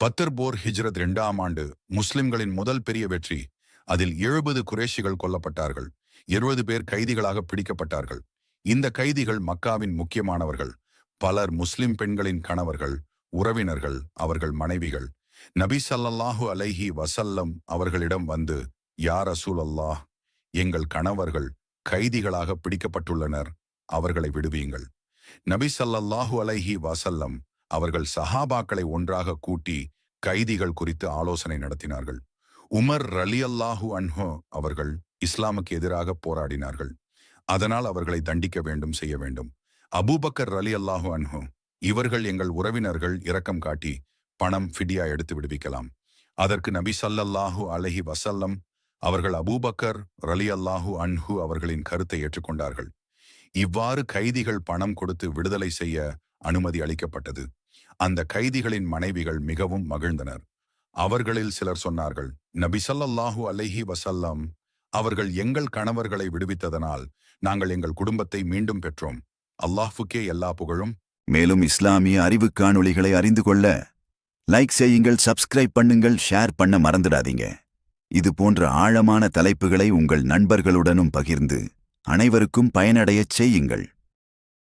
பத்தர் போர் ஹிஜ்ரத் இரண்டாம் ஆண்டு முஸ்லிம்களின் முதல் பெரிய வெற்றி. அதில் எழுபது குரேஷிகள் கொல்லப்பட்டார்கள். இருபது பேர் கைதிகளாக பிடிக்கப்பட்டார்கள். இந்த கைதிகள் மக்காவின் முக்கியமானவர்கள். பலர் முஸ்லிம் பெண்களின் கணவர்கள் உறவினர்கள் அவர்கள் மனைவிகள். நபி சல்லல்லாஹு அலைஹி வசல்லம் அவர்களிடம் வந்து யார் அசூல் அல்லாஹ் எங்கள் கணவர்கள் கைதிகளாக பிடிக்கப்பட்டுள்ளனர். அவர்களை விடுவீங்கள் நபி சல்லல்லாஹு அலைஹி வசல்லம் அவர்கள் சஹாபாக்களை ஒன்றாக கூட்டி கைதிகள் குறித்து ஆலோசனை நடத்தினார்கள். உமர் ரலி அல்லாஹூ அன்ஹோ அவர்கள் இஸ்லாமுக்கு எதிராக போராடினார்கள். அதனால் அவர்களை தண்டிக்க வேண்டும் செய்ய வேண்டும். அபூபக்கர் ரலியல்லாஹு அன்ஹு இவர்கள் எங்கள் உறவினர்கள் இரக்கம் காட்டி பணம் ஃபிடியா எடுத்து விடுவிக்கலாம். அதற்கு நபி சல்லல்லாஹு அலஹி வசல்லம் அவர்கள் அபூபக்கர் ரலி அல்லாஹு அன்ஹு அவர்களின் கருத்தை ஏற்றுக்கொண்டார்கள். இவ்வாறு கைதிகள் பணம் கொடுத்து விடுதலை செய்ய அனுமதி அளிக்கப்பட்டது. அந்த கைதிகளின் மனைவிகள் மிகவும் மகிழ்ந்தனர். அவர்களில் சிலர் சொன்னார்கள் நபி ஸல்லல்லாஹு அலைஹி வசல்லம் அவர்கள் எங்கள் கணவர்களை விடுவித்ததனால் நாங்கள் எங்கள் குடும்பத்தை மீண்டும் பெற்றோம். அல்லாஹுக்கே எல்லா புகழும். மேலும் இஸ்லாமிய அறிவு காணொளிகளை அறிந்து கொள்ள லைக் செய்யுங்கள் சப்ஸ்கிரைப் பண்ணுங்கள் ஷேர் பண்ண மறந்துடாதீங்க. இது போன்ற ஆழமான தலைப்புகளை உங்கள் நண்பர்களுடனும் பகிர்ந்து அனைவருக்கும் பயனடையச் செய்யுங்கள்.